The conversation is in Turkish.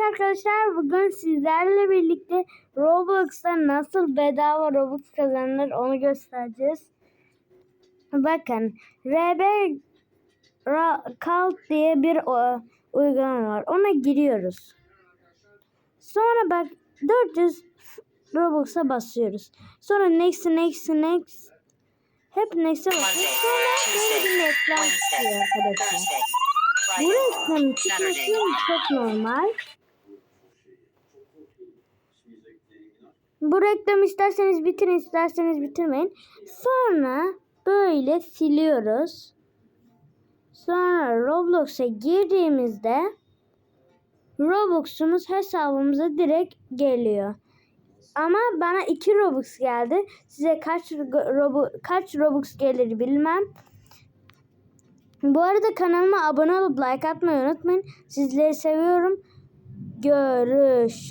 Evet arkadaşlar bugün sizlerle birlikte Roblox'ta nasıl bedava Robux kazanılır onu göstereceğiz. Bakın RB Cult diye bir o, uygulama var. Ona giriyoruz. Sonra bak 400 Robux'a basıyoruz. Sonra next next next hep next'e basıyoruz. Sonra böyle bir reklam çıkıyor arkadaşlar. Bu reklamın çıkması çok normal. Bu reklamı isterseniz bitirin, isterseniz bitirmeyin. Sonra böyle siliyoruz. Sonra Roblox'a girdiğimizde Robux'umuz hesabımıza direkt geliyor. Ama bana 2 Robux geldi. Size kaç Robu kaç Robux gelir bilmem. Bu arada kanalıma abone olup like atmayı unutmayın. Sizleri seviyorum. Görüşürüz.